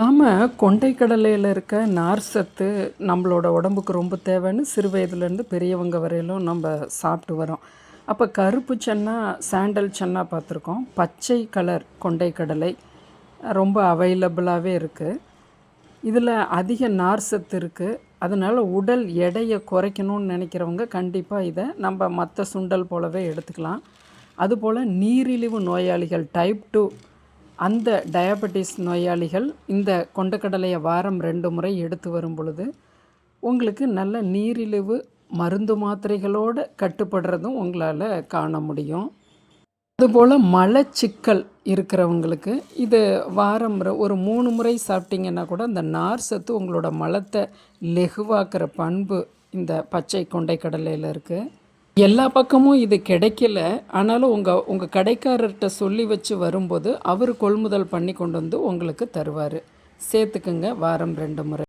நாம் கொண்டைக்கடலையில் இருக்க நார் சத்து நம்மளோட உடம்புக்கு ரொம்ப தேவைன்னு சிறு வயதுலேருந்து பெரியவங்க வரையிலும் நம்ம சாப்பிட்டு வரோம் அப்போ கருப்பு சன்னா சாண்டல் சன்னா பார்த்துருக்கோம். பச்சை கலர் கொண்டைக்கடலை ரொம்ப அவைலபிளாகவே இருக்குது இதில் அதிக நார் சத்து இருக்குது அதனால் உடல் எடையை குறைக்கணும்னு நினைக்கிறவங்க கண்டிப்பாக இதை நம்ம மற்ற சுண்டல் போலவே எடுத்துக்கலாம். அதுபோல் நீரிழிவு நோயாளிகள் டைப் டூ அந்த டயபெட்டிஸ் நோயாளிகள் இந்த கொண்டக்கடலையை வாரம் ரெண்டு முறை எடுத்து வரும் பொழுது உங்களுக்கு நல்ல நீரிழிவு மருந்து மாத்திரைகளோடு கட்டுப்படுறதும் உங்களால் காண முடியும். அதுபோல் மலச்சிக்கல் இருக்கிறவங்களுக்கு இது வாரம் ஒரு மூணு முறை சாப்பிட்டிங்கன்னா கூட அந்த நார் சத்து உங்களோட மலத்தை லெகுவாக்குற பண்பு இந்த பச்சை கொண்டைக்கடலையில் இருக்குது எல்லா பக்கமும் இது கிடைக்கல. ஆனாலும் உங்கள் உங்கள் கடைக்காரர்கிட்ட சொல்லி வச்சு வரும்போது அவர் கொள்முதல் பண்ணி கொண்டு வந்து உங்களுக்கு தருவார். சேர்த்துக்குங்க வாரம் ரெண்டு முறை.